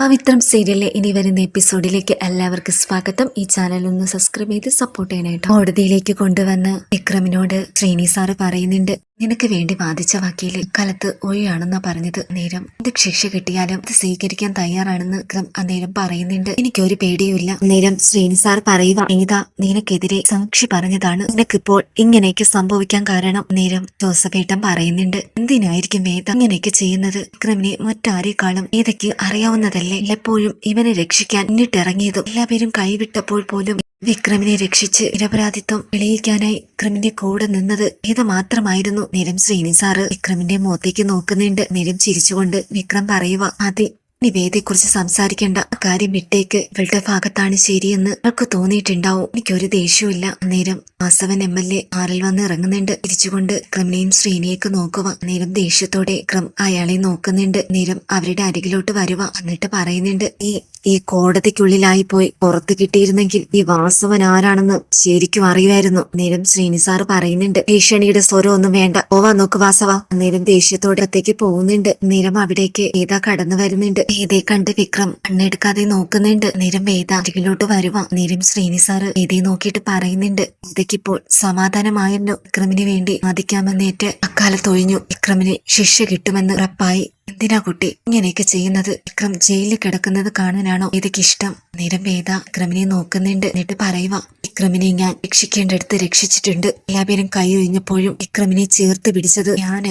പവിത്രം സീരിയലിലെ ഇനി വരുന്ന എപ്പിസോഡിലേക്ക് എല്ലാവർക്കും സ്വാഗതം. ഈ ചാനൽ ഒന്ന് സബ്സ്ക്രൈബ് ചെയ്ത് സപ്പോർട്ട് ചെയ്യാനായിട്ട് കോടതിയിലേക്ക് കൊണ്ടുവന്ന് വിക്രമിനോട് ശ്രീനി സാറ് പറയുന്നുണ്ട്. നിനക്ക് വേണ്ടി വാദിച്ച വക്കീൽ കാലത്ത് ഒഴിയാണെന്നാ പറഞ്ഞത് നേരം. ഇത് ശിക്ഷ കിട്ടിയാലും ഇത് സ്വീകരിക്കാൻ തയ്യാറാണെന്ന് വിക്രം അന്നേരം പറയുന്നുണ്ട്. എനിക്കൊരു പേടിയുമില്ല. നേരം ശ്രീനി സാർ പറയുക ഏതാ നിനക്കെതിരെ സാക്ഷി പറഞ്ഞതാണ്. നിനക്കിപ്പോൾ ഇങ്ങനെയൊക്കെ സംഭവിക്കാൻ കാരണം നേരം ജോസഫേട്ടൻ പറയുന്നുണ്ട്. എന്തിനായിരിക്കും വേദ ഇങ്ങനെയൊക്കെ ചെയ്യുന്നത്? വിക്രമിനെ മറ്റാരേക്കാളും ഏതൊക്കെ അറിയാവുന്നതല്ലേ? എപ്പോഴും ഇവനെ രക്ഷിക്കാൻ മുന്നിട്ടിറങ്ങിയതും എല്ലാവരും കൈവിട്ടപ്പോൾ പോലും വിക്രമിനെ രക്ഷിച്ച് നിരപരാധിത്വം തെളിയിക്കാനായി വിക്രമിന്റെ കൂടെ നിന്നത് ഇത് മാത്രമായിരുന്നു നിരം ശ്രീനി സാറ്. വിക്രമിന്റെ മുഖത്തേക്ക് നോക്കുന്നുണ്ട്. നിരം ചിരിച്ചുകൊണ്ട് വിക്രം പറയുക അതെ നിവേദയെക്കുറിച്ച് സംസാരിക്കേണ്ട. കാര്യം വിട്ടേക്ക്. ഇവളുടെ ഭാഗത്താണ് ശരിയെന്ന് അവൾക്ക് തോന്നിയിട്ടുണ്ടാവും. എനിക്കൊരു ദേഷ്യമില്ല നേരം വാസവൻ എം എൽ എ ആറിൽ വന്ന് ഇറങ്ങുന്നുണ്ട്. തിരിച്ചുകൊണ്ട് ക്രമിനെയും ശ്രീനിയൊക്കെ നോക്കുക. നേരം ദേഷ്യത്തോടെ ക്രം അയാളെ നോക്കുന്നുണ്ട്. നേരം അവരുടെ അരികിലോട്ട് വരുക എന്നിട്ട് പറയുന്നുണ്ട് ഈ ഈ കോടതിക്കുള്ളിലായി പോയി പുറത്ത് കിട്ടിയിരുന്നെങ്കിൽ ഈ വാസവൻ ആരാണെന്ന് ശരിക്കും അറിയുമായിരുന്നു. നേരം ശ്രീനി സാറ് പറയുന്നുണ്ട് ഭീഷണിയുടെ സ്വരം ഒന്നും വേണ്ട. പോവാ നോക്ക് വാസവ. നേരം ദേഷ്യത്തോടെ അകത്തേക്ക് പോകുന്നുണ്ട്. നേരം അവിടേക്ക് ഏതാ കടന്നു വരുന്നുണ്ട്. വേദയെ കണ്ട് വിക്രം കണ്ണെടുക്കാതെ നോക്കുന്നുണ്ട്. നേരം വേദ അരികിലോട്ട് വരുവാ. നേരം ശ്രീനി സാറ് വേദയെ നോക്കിയിട്ട് പറയുന്നുണ്ട് വേദയ്ക്കിപ്പോൾ സമാധാനമായല്ലോ വിക്രമിന് വേണ്ടി വാദിക്കാമെന്നേറ്റ് അക്കാലത്തൊഴിഞ്ഞു വിക്രമിന് ശിക്ഷ കിട്ടുമെന്ന് ഉറപ്പായി. എന്തിനാ കുട്ടി ഇങ്ങനെയൊക്കെ ചെയ്യുന്നത്? വിക്രം ജയിലിൽ കിടക്കുന്നത് കാണാനാണോ? ഇതൊക്കെ ഇഷ്ടം. നേരം വേദ വിക്രമിനെ നോക്കുന്നുണ്ട്. എന്നിട്ട് പറയുക വിക്രമിനെ ഞാൻ രക്ഷിക്കേണ്ടടുത്ത് രക്ഷിച്ചിട്ടുണ്ട്. എല്ലാവരും കൈ ഒഴിഞ്ഞപ്പോഴും വിക്രമിനെ ചേർത്ത് പിടിച്ചത് ഞാൻ.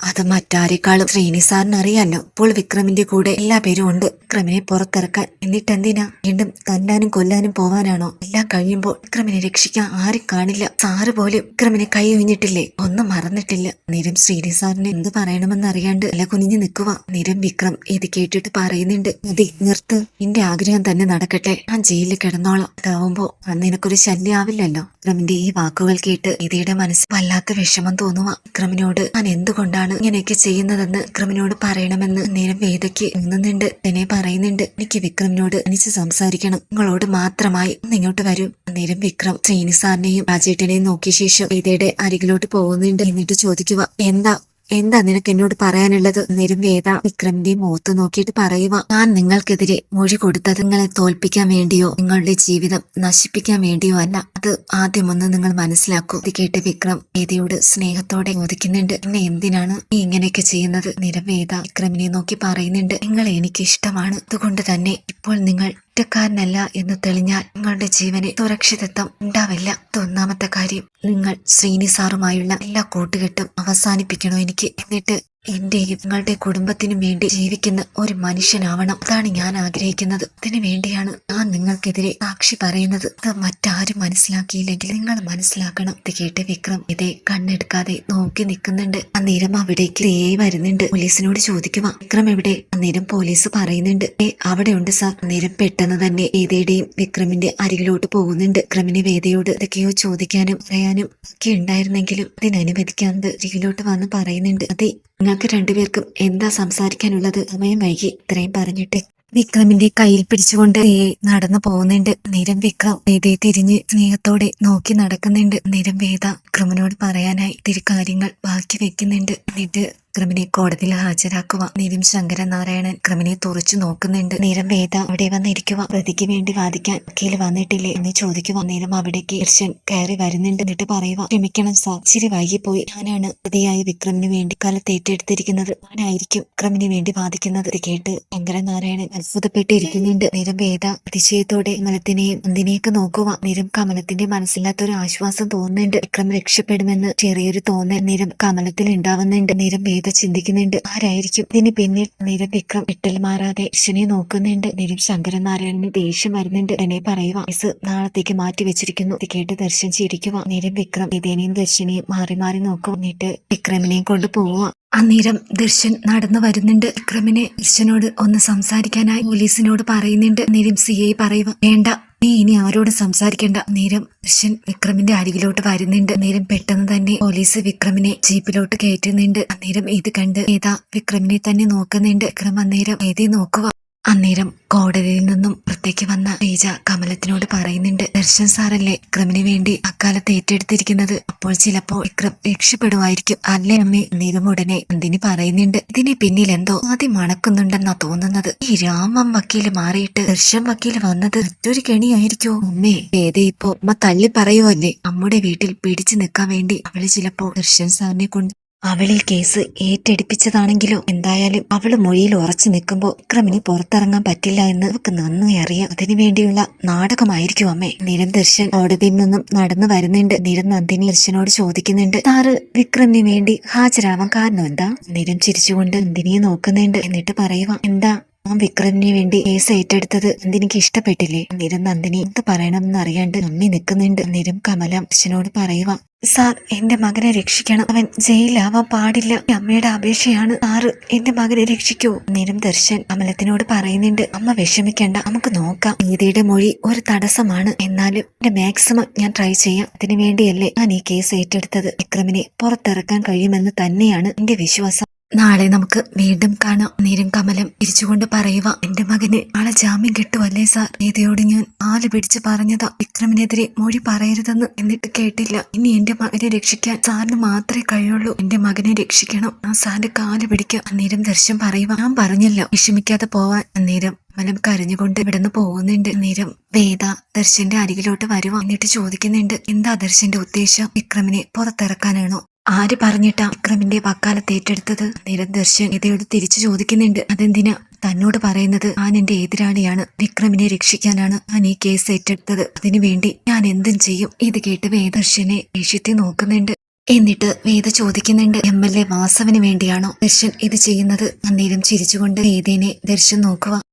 അത് മറ്റാരെക്കാളും ശ്രീനി സാറിന് അറിയാലോ ഇപ്പോൾ വിക്രമിന്റെ കൂടെ എല്ലാ പേരും ഉണ്ട്. വിക്രമിനെ പുറത്തിറക്കാൻ എന്നിട്ട് എന്തിനാ? വീണ്ടും തന്നാനും കൊല്ലാനും പോവാനാണോ? എല്ലാം കഴിയുമ്പോൾ വിക്രമിനെ രക്ഷിക്കാൻ ആരും കാണില്ല. സാറ് പോലും വിക്രമിനെ കൈ ഒഴിഞ്ഞിട്ടില്ലേ? ഒന്നും മറന്നിട്ടില്ല. നിരം ശ്രീനി സാറിന് എന്ത് പറയണമെന്ന് അറിയാണ്ട് അല്ല കുനിഞ്ഞു നിൽക്കുക നിരം വിക്രം ഇത് കേട്ടിട്ട് പറയുന്നുണ്ട്. മതി നിർത്ത്. നിന്റെ ആഗ്രഹം തന്നെ നടക്കട്ടെ. ഞാൻ ജയിലിൽ കിടന്നോളാം. അതാവുമ്പോ നിനക്കൊരു ശല്യാവില്ലല്ലോ. വിക്രമിന്റെ ഈ വാക്കുകൾ കേട്ട് ഇതിയുടെ മനസ്സിൽ വല്ലാത്ത വിഷമം തോന്നുക വിക്രമിനോട് ഞാൻ എന്തുകൊണ്ടാണ് ഇങ്ങനെയൊക്കെ ചെയ്യുന്നതെന്ന് വിക്രമിനോട് പറയണമെന്ന് നേരം വേദയ്ക്ക് തോന്നുന്നുണ്ട് തന്നെ പറയുന്നുണ്ട്. എനിക്ക് വിക്രമിനോട് അനിച്ച് സംസാരിക്കണം. നിങ്ങളോട് മാത്രമായി ഇങ്ങോട്ട് വരൂ. നേരം വിക്രം ശ്രീനി സാറിനെയും രാജേട്ടനെയും നോക്കിയ ശേഷം വേദയുടെ അരികിലോട്ട് പോകുന്നുണ്ട്. എന്നിട്ട് ചോദിക്കുക എന്താ എന്താ നിനക്ക് എന്നോട് പറയാനുള്ളത്? നേരം വേദ വിക്രമിന്റെ മുഖത്ത് നോക്കിയിട്ട് പറയുക ഞാൻ നിങ്ങൾക്കെതിരെ മൊഴി കൊടുത്തത് നിങ്ങളെ തോൽപ്പിക്കാൻ വേണ്ടിയോ നിങ്ങളുടെ ജീവിതം നശിപ്പിക്കാൻ വേണ്ടിയോ അല്ല. അത് ആദ്യമൊന്ന് നിങ്ങൾ മനസ്സിലാക്കൂ. ഇത് കേട്ട് വിക്രം വേദയോട് സ്നേഹത്തോടെ ചോദിക്കുന്നുണ്ട് പിന്നെ എന്തിനാണ് നീ ഇങ്ങനെയൊക്കെ ചെയ്യുന്നത്? നിരം വേദ വിക്രമിനെ നോക്കി പറയുന്നുണ്ട് നിങ്ങൾ എനിക്ക് ഇഷ്ടമാണ് അതുകൊണ്ട് തന്നെ ഇപ്പോൾ നിങ്ങൾ കുറ്റക്കാരനല്ല എന്ന് തെളിഞ്ഞാൽ നിങ്ങളുടെ ജീവന് സുരക്ഷിതത്വം ഉണ്ടാവില്ല. ഒന്നാമത്തെ കാര്യം. നിങ്ങൾ ശ്രീനി സാറുമായുള്ള എല്ലാ കൂട്ടുകെട്ടും അവസാനിപ്പിക്കണോ എനിക്ക്? എന്നിട്ട് എന്റെയും നിങ്ങളുടെ കുടുംബത്തിനും വേണ്ടി ജീവിക്കുന്ന ഒരു മനുഷ്യനാവണം. അതാണ് ഞാൻ ആഗ്രഹിക്കുന്നത്. അതിനു വേണ്ടിയാണ് ഞാൻ നിങ്ങൾക്കെതിരെ സാക്ഷി പറയുന്നത്. അത് മറ്റാരും മനസ്സിലാക്കിയില്ലെങ്കിൽ നിങ്ങൾ മനസ്സിലാക്കണം. ഇത് കേട്ട് വിക്രം ഇതേ കണ്ണെടുക്കാതെ നോക്കി നിൽക്കുന്നുണ്ട്. അന്നേരം അവിടേക്ക് ദേ വരുന്നുണ്ട്. പോലീസിനോട് ചോദിക്കുക വിക്രം എവിടെ? അന്നേരം പോലീസ് പറയുന്നുണ്ട്. ഏ അവിടെ ഉണ്ട് സാർ. അന്നേരം പെട്ടെന്ന് തന്നെ വേദയുടെയും വിക്രമിന്റെ അരികിലോട്ട് പോകുന്നുണ്ട്. വിക്രമിന് വേദയോട് ഇതൊക്കെയോ ചോദിക്കാനും പറയാനും ഒക്കെ ഉണ്ടായിരുന്നെങ്കിലും അതിനനുവദിക്കാൻ അരികിലോട്ട് വന്ന് പറയുന്നുണ്ട്. അതെ നിങ്ങൾക്ക് രണ്ടുപേർക്കും എന്താ സംസാരിക്കാനുള്ളത്? സമയം വൈകി. ഇത്രയും പറഞ്ഞിട്ട് വിക്രമിന്റെ കയ്യിൽ പിടിച്ചുകൊണ്ട് നടന്നു പോകുന്നുണ്ട്. നിരം വിക്രം വേദയെ തിരിഞ്ഞ് സ്നേഹത്തോടെ നോക്കി നടക്കുന്നുണ്ട്. നിരം വേദ വിക്രമിനോട് പറയാനായി ഇത്തിരി കാര്യങ്ങൾ ബാക്കി വെക്കുന്നുണ്ട്. എന്നിട്ട് വിക്രമിനെ കോടതിയിൽ ഹാജരാക്കുക നേരം ശങ്കരനാരായണൻ വിക്രമിനെ തുറച്ചു നോക്കുന്നുണ്ട്. നേരം വേദ അവിടെ വന്നിരിക്കുക പ്രതിക്ക് വേണ്ടി വാദിക്കാൻ വക്കീൽ വന്നിട്ടില്ലേ എന്ന് ചോദിക്കുക നേരം അവിടേക്ക് ദർശൻ കയറി വരുന്നുണ്ട്. എന്നിട്ട് പറയുക ക്ഷമിക്കണം സാർ ഇച്ചിരി വൈകിപ്പോയി. ഞാനാണ് പ്രതിയായ വിക്രമിന് വേണ്ടി കാലത്ത് ഏറ്റെടുത്തിരിക്കുന്നത്. ഞാനായിരിക്കും വിക്രമിന് വേണ്ടി വാദിക്കുന്നത്. കേട്ട് കേട്ട് ശങ്കരനാരായണൻ അത്ഭുതപ്പെട്ടിരിക്കുന്നുണ്ട്. നേരം വേദ അതിശയത്തോടെ കമലത്തിനെയും നന്ദിനെയൊക്കെ നോക്കുക നേരം കമലത്തിന്റെ മനസ്സില്ലാത്തൊരു ആശ്വാസം തോന്നുന്നുണ്ട്. വിക്രം രക്ഷപ്പെടുമെന്ന് ചെറിയൊരു തോന്നൽ നേരം കമലത്തിൽ ഉണ്ടാവുന്നുണ്ട്. നേരം വേദ ചിന്തിക്കുന്നുണ്ട്. ആരായിരിക്കും? ഇതിന് പിന്നിൽ നിരവിക്രം വിട്ടൽ മാറാതെ കൃഷ്ണനെ നോക്കുന്നുണ്ട്. നേരം ശങ്കരനാരായണന് ദേഷ്യം വരുന്നുണ്ട്. എന്നെ പറയുക കേസ് നാളത്തേക്ക് മാറ്റി വെച്ചിരിക്കുന്നു. ഇത് കേട്ട് ദർശൻ ചിരിക്കുക നിരം വിക്രം ഇതേനെയും ദർശനെയും മാറി മാറി നോക്കും. എന്നിട്ട് വിക്രമിനെയും കൊണ്ട് പോവുക അന്നേരം ദർശൻ നടന്നു വരുന്നുണ്ട്. വിക്രമിനെ ദർശനോട് ഒന്ന് സംസാരിക്കാനായി പോലീസിനോട് പറയുന്നുണ്ട്. നിരം സി ഐ പറയുക വേണ്ട നീ ഇനി ആരോട് സംസാരിക്കേണ്ട. നേരം ദൃശ്യൻ വിക്രമിന്റെ അരികിലോട്ട് വരുന്നുണ്ട്. നേരം പെട്ടെന്ന് തന്നെ പോലീസ് വിക്രമിനെ ജീപ്പിലോട്ട് കയറ്റുന്നുണ്ട്. അന്നേരം ഇത് കണ്ട് ഏതാ വിക്രമിനെ തന്നെ നോക്കുന്നുണ്ട്. വിക്രം അന്നേരം ഏതേ നോക്കുക അന്നേരം കോടതിയിൽ നിന്നും പുറത്തേക്ക് വന്ന ശ്രീജ കമലത്തിനോട് പറയുന്നുണ്ട് ദർശൻ സാറല്ലേ വിക്രമിന് വേണ്ടി അക്കാലത്ത് ഏറ്റെടുത്തിരിക്കുന്നത്. അപ്പോൾ ചിലപ്പോൾ വിക്രം രക്ഷപ്പെടുമായിരിക്കും. അല്ലേ അമ്മേ? അന്നേരം ഉടനെ നന്ദിനി പറയുന്നുണ്ട്. ഇതിന് പിന്നിൽ എന്തോ ആദ്യം മണക്കുന്നുണ്ടെന്നാ തോന്നുന്നത്. ഈ രാമം വക്കീൽ മാറിയിട്ട് ദർശൻ വക്കീൽ വന്നത് മറ്റൊരു കെണിയായിരിക്കോ? അമ്മേ ഏതേ ഇപ്പോ? അമ്മ തള്ളി പറയുമല്ലേ അമ്മയുടെ വീട്ടിൽ പിടിച്ചു നിൽക്കാൻ വേണ്ടി അവൾ ചിലപ്പോ ദർശൻ സാറിനെ കൊണ്ട് അവളിൽ കേസ് ഏറ്റെടുപ്പിച്ചതാണെങ്കിലോ? എന്തായാലും അവൾ മൊഴിയിൽ ഉറച്ചു നിൽക്കുമ്പോൾ വിക്രമിന് പുറത്തിറങ്ങാൻ പറ്റില്ല എന്ന് നമുക്ക് നന്നായി അറിയാം. അതിനു വേണ്ടിയുള്ള നാടകമായിരിക്കും അമ്മേ. നിരന്തർശൻ കോടതിയിൽ നിന്നും നടന്നു വരുന്നുണ്ട്. നിരം ദർശനോട് ചോദിക്കുന്നുണ്ട്. താറ് വിക്രമിന് വേണ്ടി ഹാജരാവാൻ കാരണം എന്താ? നിരം ചിരിച്ചുകൊണ്ട് നന്ദിനിയെ നോക്കുന്നുണ്ട്. എന്നിട്ട് പറയുക എന്താ? ആ വിക്രമിന് വേണ്ടി കേസ് ഏറ്റെടുത്തത് നന്ദിനിക്ക് ഇഷ്ടപ്പെട്ടില്ലേ? നിരം നന്ദിനി എന്ത് പറയണമെന്ന് അറിയാണ്ട് നമ്മി നിൽക്കുന്നുണ്ട്. നിരം കമല അച്ഛനോട് പറയുക സാർ എന്റെ മകനെ രക്ഷിക്കണം. അവൻ ജയിലാവാൻ പാടില്ല. അമ്മയുടെ അപേക്ഷയാണ് സാറ് എന്റെ മകനെ രക്ഷിക്കൂ. നിരം ദർശൻ അമലത്തിനോട് പറയുന്നുണ്ട് അമ്മ വിഷമിക്കണ്ട നമുക്ക് നോക്കാം. നീതിയുടെ മൊഴി ഒരു തടസ്സമാണ്. എന്നാലും എന്റെ മാക്സിമം ഞാൻ ട്രൈ ചെയ്യാം. അതിനു വേണ്ടിയല്ലേ ഞാൻ ഈ കേസ് ഏറ്റെടുത്തത്. വിക്രമിനെ പുറത്തിറക്കാൻ കഴിയുമെന്ന് തന്നെയാണ് എന്റെ വിശ്വാസം. നാളെ നമുക്ക് വീണ്ടും കാണാം. നേരം കമലം തിരിച്ചുകൊണ്ട് പറയുക എന്റെ മകന് നാളെ ജാമ്യം കിട്ടുമല്ലേ സാർ? നീതയോട് ഞാൻ ആൽ പിടിച്ച് പറഞ്ഞതാ. വിക്രമിനെതിരെ മൊഴി പറയരുതെന്ന് എന്നിട്ട് കേട്ടില്ല. ഇനി എന്റെ മകനെ രക്ഷിക്കാൻ സാറിന് മാത്രമേ കഴിയുള്ളൂ. എന്റെ മകനെ രക്ഷിക്കണം. ആ സാറിന്റെ കാൽ പിടിക്കാം. അന്നേരം ദർശനം പറയുക ഞാൻ പറഞ്ഞില്ല. വിഷമിക്കാതെ പോവാൻ. അന്നേരം മലം കരഞ്ഞുകൊണ്ട് ഇവിടുന്ന് പോകുന്നുണ്ട്. നേരം വേദ ദർശന്റെ അരികിലോട്ട് വരുവാ. എന്നിട്ട് ചോദിക്കുന്നുണ്ട് എന്താ ദർശന്റെ ഉദ്ദേശം? വിക്രമിനെ പുറത്തിറക്കാനാണോ? ആര് പറഞ്ഞിട്ടാ വിക്രമിന്റെ വക്കാലത്ത് ഏറ്റെടുത്തത്? നിരന്തർശൻ ഇതയോട് തിരിച്ചു ചോദിക്കുന്നുണ്ട്. അതെന്തിനാ? തന്നോട് പറയുന്നത് ഞാൻ എന്റെ എതിരാളിയാണ്. വിക്രമിനെ രക്ഷിക്കാനാണ് ഞാൻ ഈ കേസ് ഏറ്റെടുത്തത്. അതിനു വേണ്ടി ഞാൻ എന്തും ചെയ്യും. ഇത് കേട്ട് വേദർശനെ ദേഷ്യത്തെ നോക്കുന്നുണ്ട്. എന്നിട്ട് വേദ ചോദിക്കുന്നുണ്ട് എം എൽ എ വാസവിന് വേണ്ടിയാണോ ദർശൻ ഇത് ചെയ്യുന്നത്? അന്നേരം ചിരിച്ചുകൊണ്ട് വേദേനെ ദർശൻ നോക്കുക